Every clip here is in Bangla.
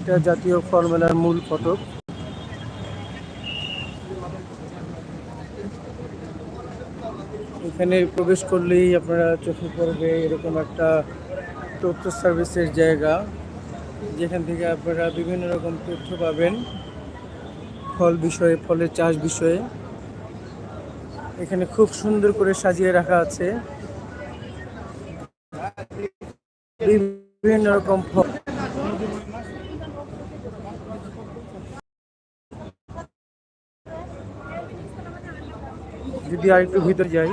এটা জাতীয় ফল মেলার মূল ফটক। এখানে প্রবেশ করলেই আপনারা চোখে পড়বে এরকম একটা তথ্য সার্ভিসের জায়গা, যেখান থেকে আপনারা বিভিন্ন রকম তথ্য পাবেন, ফল বিষয়ে, ফলের চাষ বিষয়ে। এখানে খুব সুন্দর করে সাজিয়ে রাখা আছে। বিভিন্ন রকম ফল যদি আরেকটু ভিতরে যাই।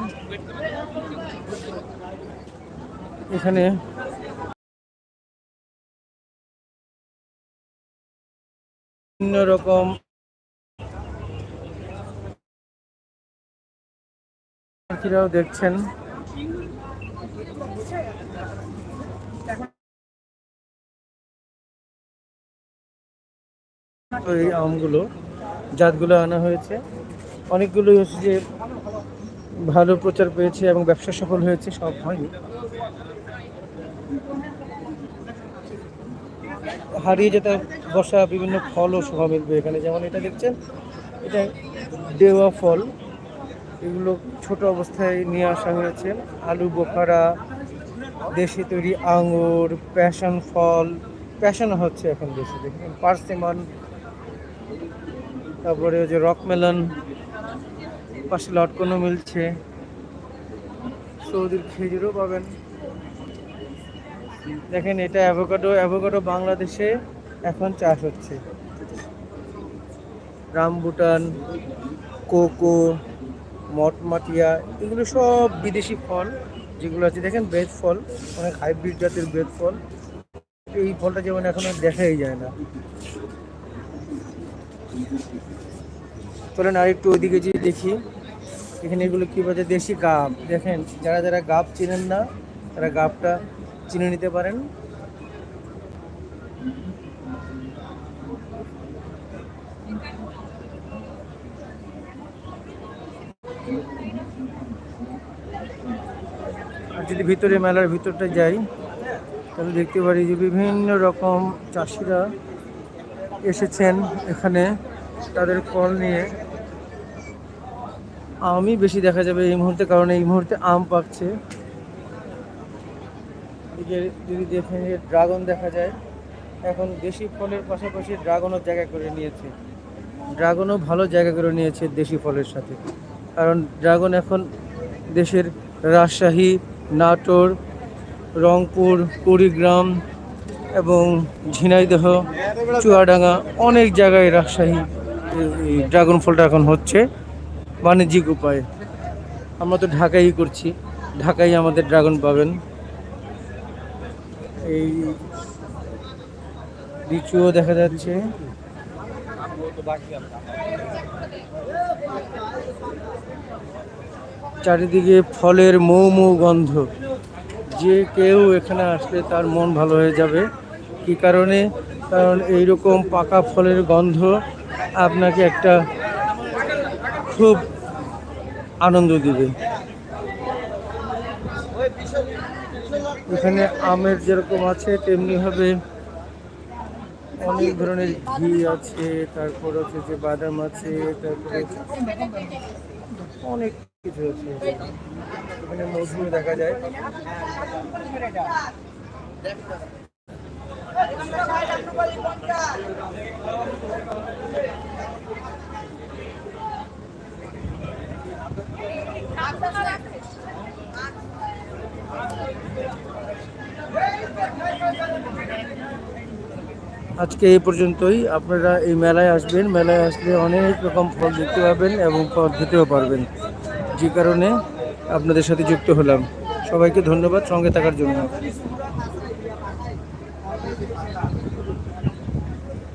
এখানে বিভিন্ন রকম পাখিরাও দেখছেন। এই আমগুলো, জাতগুলো আনা হয়েছে। অনেকগুলো হচ্ছে যে ভালো প্রচার পেয়েছে এবং ব্যবসা সফল হয়েছে, সব হয়নি। হারিয়ে যেতে বসা বিভিন্ন ফলও শোভা মিলবে এখানে। যেমন এটা দেখছেন, এটা দেওয়া ফল। এগুলো ছোট অবস্থায় নিয়ে আসা হয়েছে। আলু, বোখারা, দেশি তৈরি আঙুর, প্যাশন ফল। প্যাশন হচ্ছে এখন বেশি দেখুন। পার্সিমন, তারপরে ওই যে রকমেলন পাশে লটকনও মিলছে। সৌদির খেজুরও পাবেন। দেখেন, এটা অ্যাভোকাডো অ্যাভোকাডো বাংলাদেশে এখন চাষ হচ্ছে। রামবুটান, কোকো, মটমাটিয়া, এগুলো সব বিদেশি ফল যেগুলো আছে। দেখেন, বেদ ফল, অনেক হাইব্রিড জাতের বেদ ফল। এই ফলটা যেমন এখন দেখাই যায় না। চলেন আর একটু ওইদিকে যে দেখি। এখানে এগুলো কী বলছে দেশি গাব। দেখেন, যারা যারা গাব চিনেন না, তারা গাবটা চিনে নিতে পারেন। আর যদি ভিতরে মেলার ভিতরটা যাই, তাহলে দেখতে পারি যে বিভিন্ন রকম চাষিরা এসেছেন এখানে, তাদের ফল নিয়ে। আমই বেশি দেখা যাবে এই মুহূর্তে, কারণ এই মুহূর্তে আম পাকছে। যদি দেখেন ড্রাগন দেখা যায়, এখন দেশি ফলের পাশাপাশি ড্রাগনও জায়গা করে নিয়েছে। ড্রাগনও ভালো জায়গা করে নিয়েছে দেশি ফলের সাথে। কারণ ড্রাগন এখন দেশের রাজশাহী, নাটোর, রংপুর, কুড়িগ্রাম এবং ঝিনাইদহ, চুয়াডাঙ্গা অনেক জায়গায় রাজশাহী ড্রাগন ফলটা এখন হচ্ছে। বাণিজ্যিক উপায়ে। আমরা তো ঢাকাই করছি। ঢাকাই আমাদের ড্রাগন পাবেন। এই লিচুও দেখা যাচ্ছে। চারিদিকে ফলের মৌ মৌ গন্ধ। যে কেউ এখানে আসলে তার মন ভালো হয়ে যাবে। কি কারণে? কারণ এইরকম পাকা ফলের গন্ধ আপনাকে একটা খুব আনন্দ দিবে। এখানে আমের যেরকম আছে, তেমনি হবে অনেক ধরনের ঘি আছে, তারপর হচ্ছে যে বাদাম আছে, তারপরে অনেক কিছু আছে। এখানে মধু দেখা যায়। আজকে এই পর্যন্তই। আপনারা এই মেলায় আসবেন। মেলায় আসলে অনেক রকম ফল দেখতে পাবেন এবং ফল খেতেও পারবেন। যে কারণে আপনাদের সাথে যুক্ত হলাম। সবাইকে ধন্যবাদ সঙ্গে থাকার জন্য।